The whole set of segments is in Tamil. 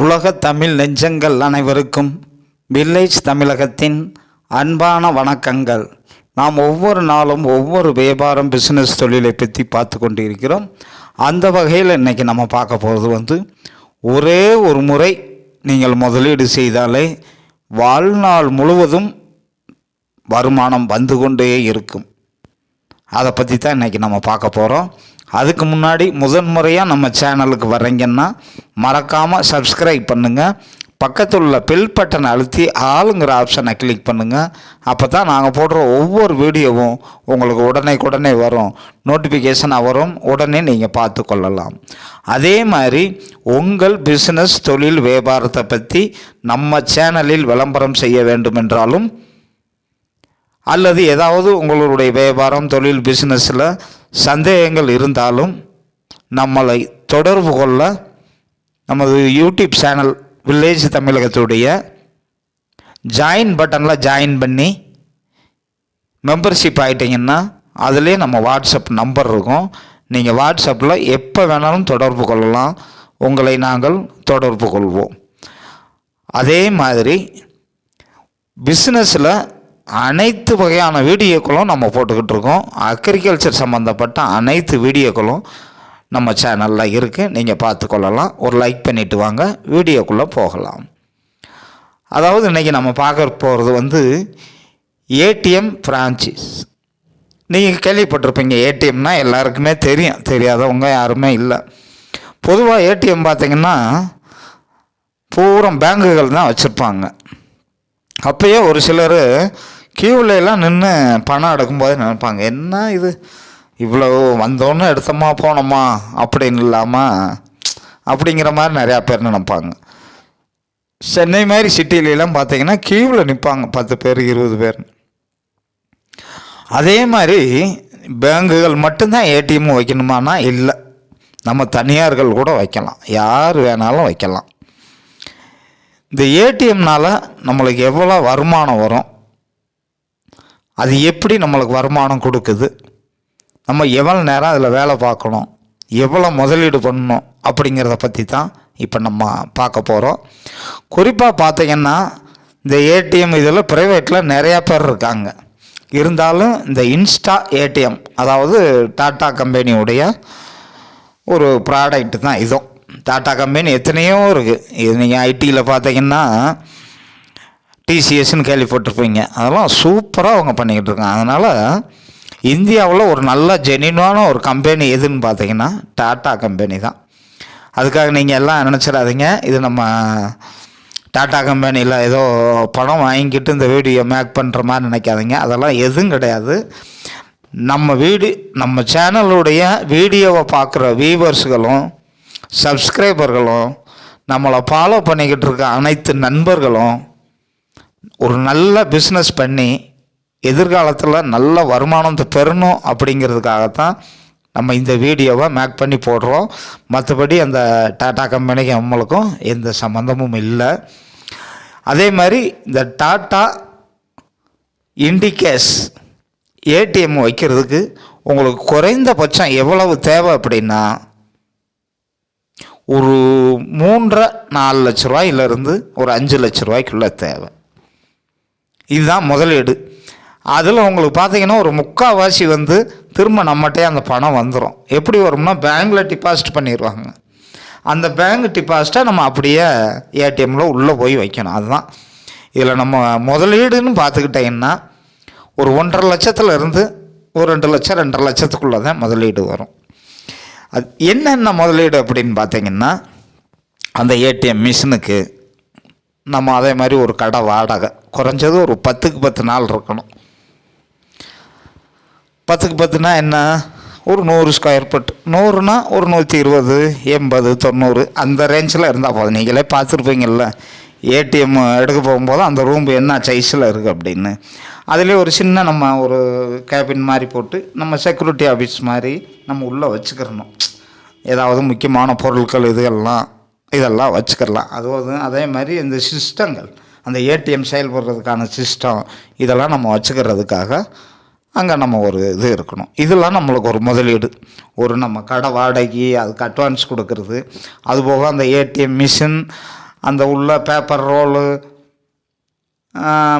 உலக தமிழ் நெஞ்சங்கள் அனைவருக்கும் வில்லேஜ் தமிழகத்தின் அன்பான வணக்கங்கள். நாம் ஒவ்வொரு நாளும் ஒவ்வொரு வியாபாரம் பிஸ்னஸ் தொழிலை பற்றி பார்த்து கொண்டு இருக்கிறோம் அந்த வகையில் இன்றைக்கி நம்ம பார்க்க போகிறது வந்து ஒரே ஒரு முறை நீங்கள் முதலீடு செய்தாலே வாழ்நாள் முழுவதும் வருமானம் வந்து கொண்டே இருக்கும். அதை பற்றி தான் இன்றைக்கி நம்ம பார்க்க போகிறோம் அதுக்கு முன்னாடி முதன்முறையாக நம்ம சேனலுக்கு வரீங்கன்னா மறக்காமல் சப்ஸ்கிரைப் பண்ணுங்கள் பக்கத்தில் உள்ள பெல் பட்டனை அழுத்தி ஆளுங்கிற ஆப்ஷனை கிளிக் பண்ணுங்கள் அப்போ தான் நாங்கள் போடுற ஒவ்வொரு வீடியோவும் உங்களுக்கு உடனே உடனே வரும். நோட்டிஃபிகேஷனாக வரும். உடனே நீங்கள் பார்த்து கொள்ளலாம் அதே மாதிரி உங்கள் பிஸ்னஸ் தொழில் வியாபாரத்தை பற்றி நம்ம சேனலில் விளம்பரம் செய்ய வேண்டுமென்றாலும் அல்லது ஏதாவது உங்களுடைய வியாபாரம் தொழில் பிஸ்னஸில் சந்தேகங்கள் இருந்தாலும் நம்மளை தொடர்பு கொள்ள நமது யூடியூப் சேனல் வில்லேஜ் தமிழகத்துடைய ஜாயின் பட்டனில் ஜாயின் பண்ணி மெம்பர்ஷிப் ஆகிட்டிங்கன்னா அதிலே நம்ம வாட்ஸ்அப் நம்பர் இருக்கும். நீங்கள் வாட்ஸ்அப்பில் எப்போ வேணாலும் தொடர்பு கொள்ளலாம். உங்களை நாங்கள் தொடர்பு கொள்வோம். அதே மாதிரி பிஸ்னஸில் அனைத்து வகையான வீடியோக்களும் நம்ம போட்டுக்கிட்டு இருக்கோம். அக்ரிகல்ச்சர் சம்மந்தப்பட்ட அனைத்து வீடியோக்களும் நம்ம சேனலில் இருக்குது நீங்கள் பார்த்து கொள்ளலாம் ஒரு லைக் பண்ணிவிட்டு வாங்க. வீடியோக்குள்ளே போகலாம். அதாவது இன்றைக்கி நம்ம பார்க்க போகிறது வந்து ஏடிஎம் பிரான்ச்சிஸ் நீங்கள் கேள்விப்பட்டிருப்பீங்க ஏடிஎம்னா எல்லாருக்குமே தெரியும். தெரியாதவங்க யாருமே இல்லை. பொதுவாக ஏடிஎம் பார்த்திங்கன்னா பூரா பேங்குகள் தான் வச்சுருப்பாங்க. அப்போயே ஒரு சிலர் கியூவில் எல்லாம் நின்று பணம் எடுக்கும்போது நினைப்பாங்க என்ன இது? இவ்வளோ வந்தோன்னு எடுத்தோமா போனோமா? அப்படின்னு இல்லாமல் அப்படிங்கிற மாதிரி நிறையா பேர் நினைப்பாங்க. சென்னை மாதிரி சிட்டிலெலாம் பார்த்தீங்கன்னா கியூவில் நிற்பாங்க பத்து பேர் இருபது பேர். அதே மாதிரி பேங்குகள் மட்டும்தான் ஏடிஎம் வைக்கணுமானா இல்லை. நம்ம தனியார்கள் கூட வைக்கலாம். யார் வேணாலும் வைக்கலாம். இந்த ஏடிஎம்னால் நம்மளுக்கு எவ்வளோ வருமானம் வரும்? அது எப்படி நம்மளுக்கு வருமானம் கொடுக்குது? நம்ம எவ்வளோ நேரம் அதில் வேலை பார்க்கணும்? எவ்வளோ முதலீடு பண்ணணும்? அப்படிங்கிறத பற்றி தான் இப்போ நம்ம பார்க்க போகிறோம் குறிப்பாக பார்த்தீங்கன்னா இந்த ஏடிஎம் இதில் ப்ரைவேட்டில் நிறையா பேர் இருக்காங்க. இருந்தாலும் இந்த இன்ஸ்டா ஏடிஎம் அதாவது டாட்டா கம்பெனியுடைய ஒரு ப்ராடக்ட் தான் இதுவும். டாட்டா கம்பெனி எத்தனையோ இருக்குது இது நீங்கள் ஐடியில் பார்த்தீங்கன்னா டிசிஎஸ்ன்னு கேள்விப்பட்டிருப்பீங்க. அதெல்லாம் சூப்பராக அவங்க பண்ணிக்கிட்டு இருக்காங்க அதனால் இந்தியாவில் ஒரு நல்ல ஜெனியூனான ஒரு கம்பெனி எதுன்னு பார்த்தீங்கன்னா டாட்டா கம்பெனி தான். அதுக்காக நீங்கள் எல்லாம் நினச்சிடாதீங்க. இது நம்ம டாட்டா கம்பெனியில் ஏதோ பணம் வாங்கிக்கிட்டு இந்த வீடியோ மேக் பண்ணுற மாதிரி நினைக்காதீங்க. அதெல்லாம் எதுவும் கிடையாது. நம்ம வீடு நம்ம சேனலுடைய வீடியோவை பார்க்குற வியூவர்ஸுகளும் சப்ஸ்கிரைபர்களும் நம்மளை ஃபாலோ பண்ணிக்கிட்டு இருக்க அனைத்து நண்பர்களும் ஒரு நல்ல பிஸ்னஸ் பண்ணி எதிர்காலத்தில் நல்ல வருமானத்தை பெறணும் அப்படிங்கிறதுக்காகத்தான் நம்ம இந்த வீடியோவை மேக் பண்ணி போடுறோம். மற்றபடி அந்த டாட்டா கம்பெனிக்கு நம்மளுக்கும் எந்த சம்மந்தமும் இல்லை. அதே மாதிரி இந்த டாட்டா இண்டிகேஸ் ஏடிஎம் வைக்கிறதுக்கு உங்களுக்கு குறைந்தபட்சம் எவ்வளவு தேவை அப்படின்னா ஒரு மூன்றரை நாலு லட்ச ரூபாயிலிருந்து ஒரு அஞ்சு லட்ச ரூபாய்க்குள்ளே தேவை. இதுதான் முதலீடு அதில் உங்களுக்கு பார்த்தீங்கன்னா ஒரு முக்கால்வாசி வந்து திரும்ப நம்மகிட்டே அந்த பணம் வந்துடும் எப்படி வரும்னா பேங்க்கில் டிபாசிட் பண்ணிடுவாங்க அந்த பேங்க் டிபாசிட்டை நம்ம அப்படியே ஏடிஎம்மில் உள்ளே போய் வைக்கணும். அதுதான். இதில் நம்ம முதலீடுன்னு பார்த்துக்கிட்டிங்கன்னா ஒரு ஒன்றரை லட்சத்துலேருந்து ஒரு ரெண்டு லட்சம் ரெண்டரை லட்சத்துக்குள்ளே தான் முதலீடு வரும். அது என்னென்ன முதலீடு அப்படின்னு பார்த்தீங்கன்னா அந்த ஏடிஎம் மிஷினுக்கு நம்ம அதே மாதிரி ஒரு கடை வாடகை. குறைஞ்சது ஒரு பத்துக்கு பத்து நாள் இருக்கணும். பத்துக்கு பத்துனா என்ன? ஒரு நூறு ஸ்கொயர் ஃபீட் நூறுனா ஒரு நூற்றி இருபது எண்பது தொண்ணூறு அந்த ரேஞ்சில் இருந்தால் போதும். நீங்களே பார்த்துருப்பீங்கள்ல ஏடிஎம் எடுக்க போகும்போது அந்த ரூம் என்ன சைஸில் இருக்குது அப்படின்னு. அதிலே ஒரு சின்ன நம்ம ஒரு கேபின் மாதிரி போட்டு நம்ம செக்யூரிட்டி ஆஃபீஸ் மாதிரி நம்ம உள்ளே வச்சுக்கிறணும். ஏதாவது முக்கியமான பொருட்கள் இதுகள்லாம் இதெல்லாம் வச்சுக்கலாம். அதுவும் அதே மாதிரி இந்த சிஸ்டங்கள். அந்த ஏடிஎம் செயல்படுறதுக்கான சிஸ்டம் இதெல்லாம் நம்ம வச்சுக்கிறதுக்காக அங்கே நம்ம ஒரு இது இருக்கணும். இதெல்லாம் நம்மளுக்கு ஒரு முதலீடு. ஒரு நம்ம கடை வாடகை அதுக்கு அட்வான்ஸ் கொடுக்கறது. அதுபோக அந்த ஏடிஎம் மிஷின் அந்த உள்ள பேப்பர் ரோலு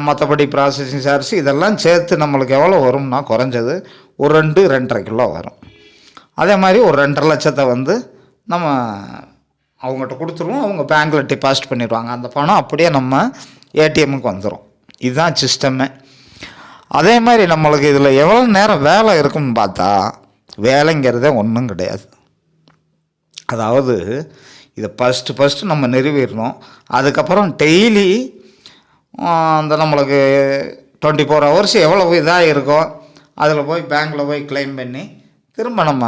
மற்றபடி ப்ராசஸிங் சார்ஜ் இதெல்லாம் சேர்த்து நம்மளுக்கு எவ்வளோ வரும்னா குறைஞ்சது ஒரு ரெண்டு ரெண்டரை கிலோ வரும். அதே மாதிரி ஒரு ரெண்டரை லட்சத்தை வந்து நம்ம அவங்ககிட்ட கொடுத்துருவோம் அவங்க பேங்க்கில் டெபாசிட் பண்ணிடுவாங்க அந்த பணம் அப்படியே நம்ம ஏடிஎம்முக்கு வந்துடும் இதுதான் சிஸ்டமே அதே மாதிரி நம்மளுக்கு இதில் எவ்வளோ நேரம் வேலை இருக்கும்னு பார்த்தா வேலைங்கிறதே ஒன்றும் கிடையாது. அதாவது இதை ஃபஸ்ட்டு ஃபஸ்ட்டு நம்ம நிறுவிடணும். அதுக்கப்புறம் டெய்லி அந்த நம்மளுக்கு டுவெண்ட்டி ஃபோர் ஹவர்ஸ் எவ்வளோ இதாக இருக்கோ அதில் போய் பேங்க்கில் போய் க்ளைம் பண்ணி திரும்ப நம்ம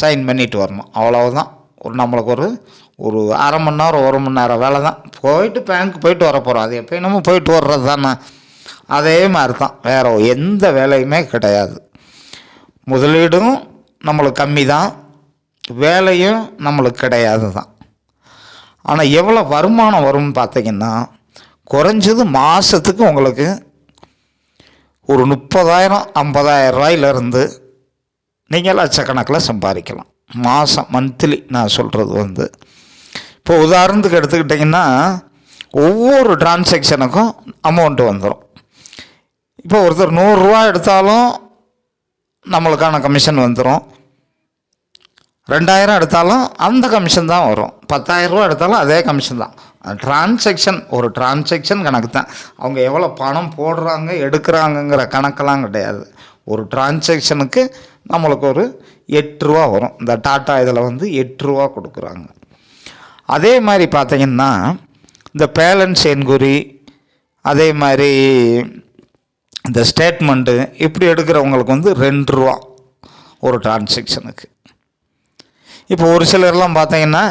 சைன் பண்ணிட்டு வரணும். அவ்வளவுதான். ஒரு நம்மளுக்கு ஒரு ஒரு அரை மணி நேரம் ஒரு மணி நேரம் வேலை தான். போயிட்டு பேங்க் போயிட்டு வர போகிறோம் அது எப்பயும் நம்ம போயிட்டு வர்றது தானே. அதே மாதிரி தான் வேறு எந்த வேலையுமே கிடையாது. முதலீடும் நம்மளுக்கு கம்மி தான். வேலையும் நம்மளுக்கு கிடையாது தான். ஆனால் எவ்வளோ வருமானம் வரும்னு பார்த்தீங்கன்னா குறைஞ்சது மாதத்துக்கு உங்களுக்கு ஒரு முப்பதாயிரம் ஐம்பதாயிரம் ரூபாயிலிருந்து நீங்கள் லட்சக்கணக்கில் சம்பாதிக்கலாம். மாதம் மந்த்லி நான் சொல்கிறது வந்து. இப்போ உதாரணத்துக்கு எடுத்துக்கிட்டிங்கன்னா ஒவ்வொரு டிரான்சாக்ஷனுக்கும் அமௌண்ட்டு வந்துடும் இப்போ ஒருத்தர் நூறுரூவா எடுத்தாலும் நம்மளுக்கான கமிஷன் வந்துடும் ரெண்டாயிரம் எடுத்தாலும் அந்த கமிஷன் தான் வரும். பத்தாயிரரூவா எடுத்தாலும் அதே கமிஷன் தான். டிரான்சேக்ஷன் ஒரு டிரான்சேக்ஷன் கணக்கு தான். அவங்க எவ்வளோ பணம் போடுறாங்க எடுக்கிறாங்கங்கிற கணக்கெல்லாம் கிடையாது. ஒரு டிரான்சேக்ஷனுக்கு நம்மளுக்கு ஒரு எட்டுருவா வரும். இந்த டாட்டா இதில் வந்து எட்டுருவா கொடுக்குறாங்க. அதே மாதிரி பார்த்தீங்கன்னா இந்த பேலன்ஸ் என்குறி அதே மாதிரி இந்த ஸ்டேட்மெண்ட்டு இப்படி எடுக்கிறவங்களுக்கு வந்து ரெண்டு ரூபா ஒரு டிரான்சேக்ஷனுக்கு இப்போ ஒரு சிலர்லாம் பார்த்தீங்கன்னா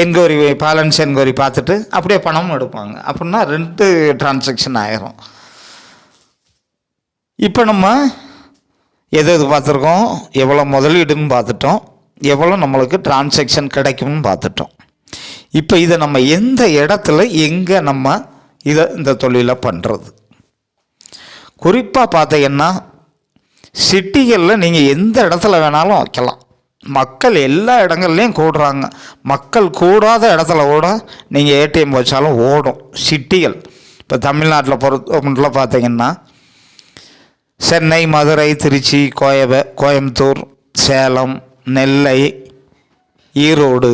என்கொயரி பேலன்ஸ் என்கொயரி பார்த்துட்டு அப்படியே பணமும் எடுப்பாங்க. அப்படின்னா ரெண்டு டிரான்சேக்ஷன் ஆயிரும். இப்போ நம்ம எது எது பார்த்துருக்கோம்? எவ்வளோ முதலீடுன்னு பார்த்துட்டோம். எவ்வளோ நம்மளுக்கு டிரான்சாக்ஷன் கிடைக்கும்னு பார்த்துட்டோம். இப்போ இதை நம்ம எந்த இடத்துல எங்கே நம்ம இதை இந்த தொழிலை பண்ணுறது குறிப்பாக பார்த்தீங்கன்னா சிட்டிகளில் நீங்கள் எந்த இடத்துல வேணாலும் வைக்கலாம். மக்கள் எல்லா இடங்கள்லையும் கூடுறாங்க. மக்கள் கூடாத இடத்துல கூட நீங்கள் ஏடிஎம் வச்சாலும் ஓடும். சிட்டிகள். இப்போ தமிழ்நாட்டில் பொறுத்த பார்த்தீங்கன்னா சென்னை மதுரை திருச்சி கோயப கோயம்புத்தூர் சேலம் நெல்லை ஈரோடு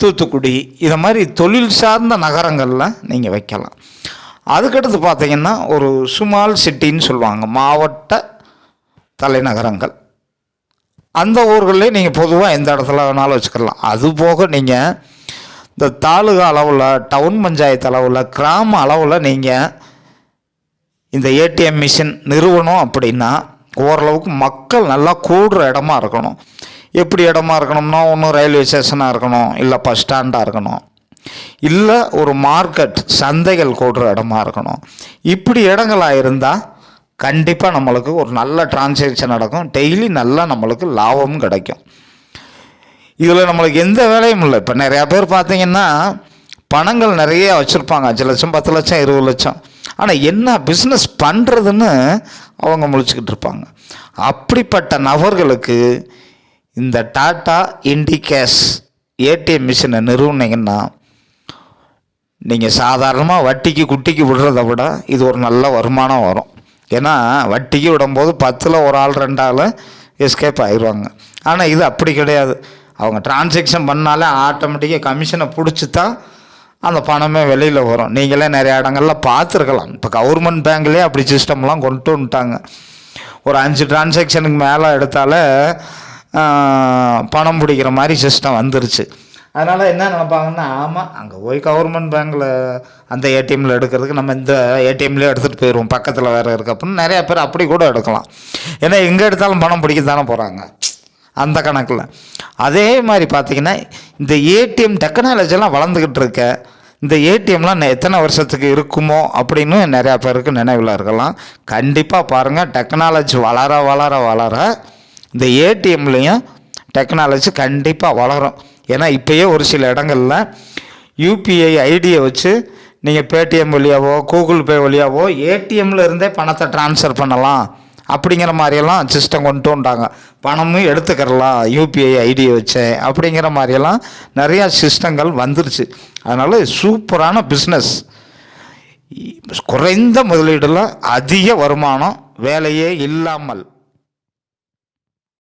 தூத்துக்குடி இதை மாதிரி தொழில் சார்ந்த நகரங்களில் நீங்கள் வைக்கலாம். அதுக்கடுத்து பார்த்தீங்கன்னா ஒரு சுமால் சிட்டின்னு சொல்லுவாங்க மாவட்ட தலைநகரங்கள். அந்த ஊர்களில் நீங்கள் பொதுவாக எந்த இடத்துல வேணாலும் வச்சுக்கலாம். அது போக நீங்கள் இந்த தாலுகா அளவில் டவுன் பஞ்சாயத்து அளவில் கிராம அளவில் நீங்கள் இந்த ஏடிஎம் மிஷின் நிறுவனம் அப்படின்னா ஓரளவுக்கு மக்கள் நல்லா கூடுற இடமா இருக்கணும். எப்படி இடமா இருக்கணும்னா ஒன்று ரயில்வே ஸ்டேஷனாக இருக்கணும் இல்லை பஸ் ஸ்டாண்டாக இருக்கணும். இல்லை ஒரு மார்க்கெட் சந்தைகள் கூடுற இடமா இருக்கணும். இப்படி இடங்களாக இருந்தால் கண்டிப்பாக நம்மளுக்கு ஒரு நல்ல டிரான்சாக்ஷன் நடக்கும். டெய்லி நல்லா நம்மளுக்கு லாபமும் கிடைக்கும். இதில் நம்மளுக்கு எந்த வேலையும் இல்லை. இப்போ நிறையா பேர் பார்த்தீங்கன்னா பணங்கள் நிறைய வச்சுருப்பாங்க. அஞ்சு லட்சம் பத்து லட்சம் இருபது லட்சம். ஆனால் என்ன பிஸ்னஸ் பண்ணுறதுன்னு அவங்க முழிச்சுக்கிட்டு இருப்பாங்க. அப்படிப்பட்ட நபர்களுக்கு இந்த டாட்டா இண்டிகேஸ் ஏடிஎம் மிஷினை நிறுவனீங்கன்னா நீங்கள் சாதாரணமாக வட்டிக்கு குட்டிக்கு விடுறத விட இது ஒரு நல்ல வருமானம் வரும். ஏன்னா வட்டிக்கு விடும்போது பத்தில் ஒரு ஆள் ரெண்டு ஆள் எஸ்கேப் ஆயிடுவாங்க ஆனால் இது அப்படி கிடையாது. அவங்க டிரான்சேக்ஷன் பண்ணாலே ஆட்டோமேட்டிக்காக கமிஷனை பிடிச்சி தான் அந்த பணமே வெளியில் வரும். நீங்களே நிறைய இடங்கள்ல பார்த்துருக்கலாம். இப்போ கவர்மெண்ட் பேங்க்லேயே அப்படி சிஸ்டம்லாம் கொண்டு வந்துட்டாங்க. ஒரு அஞ்சு டிரான்சாக்ஷனுக்கு மேலே எடுத்தாலே பணம் பிடிக்கிற மாதிரி சிஸ்டம் வந்துருச்சு. அதனால் என்ன நினைப்பாங்கன்னா ஆமாம் அங்கே போய் கவர்மெண்ட் பேங்க்கில் அந்த ஏடிஎம்மில் எடுக்கிறதுக்கு நம்ம இந்த ஏடிஎம்லேயே எடுத்துகிட்டு போயிடுவோம் பக்கத்தில் வேறு இருக்கு அப்படின்னு நிறையா பேர் அப்படி கூட எடுக்கலாம். ஏன்னா எங்கே எடுத்தாலும் பணம் பிடிக்க தானே போகிறாங்க அந்த கணக்கில். அதே மாதிரி பார்த்தீங்கன்னா இந்த ஏடிஎம் டெக்னாலஜிலாம் வளர்ந்துக்கிட்டு இருக்க இந்த ஏடிஎம்லாம் எத்தனை வருஷத்துக்கு இருக்குமோ அப்படின்னு நிறையா பேருக்கு நினைவில் இருக்கலாம். கண்டிப்பாக பாருங்கள் டெக்னாலஜி வளர வளர வளர இந்த ஏடிஎம்லேயும் டெக்னாலஜி கண்டிப்பாக வளரும். ஏன்னா இப்போயே ஒரு சில இடங்களில் யூபிஐ ஐடியை வச்சு நீங்கள் பேடிஎம் வழியாவோ கூகுள் பே வழியாவோ ஏடிஎம்மில் இருந்தே பணத்தை ட்ரான்ஸ்ஃபர் பண்ணலாம். அப்படிங்கிற மாதிரியெல்லாம் சிஸ்டம் கொண்டு வந்தாங்க. பணமும் எடுத்துக்கிறலாம் யூபிஐ ஐடியை வச்சேன் அப்படிங்கிற மாதிரியெல்லாம் நிறையா சிஸ்டங்கள் வந்துருச்சு. அதனால் சூப்பரான பிஸ்னஸ் குறைந்த முதலீடில் அதிக வருமானம் வேலையே இல்லாமல்.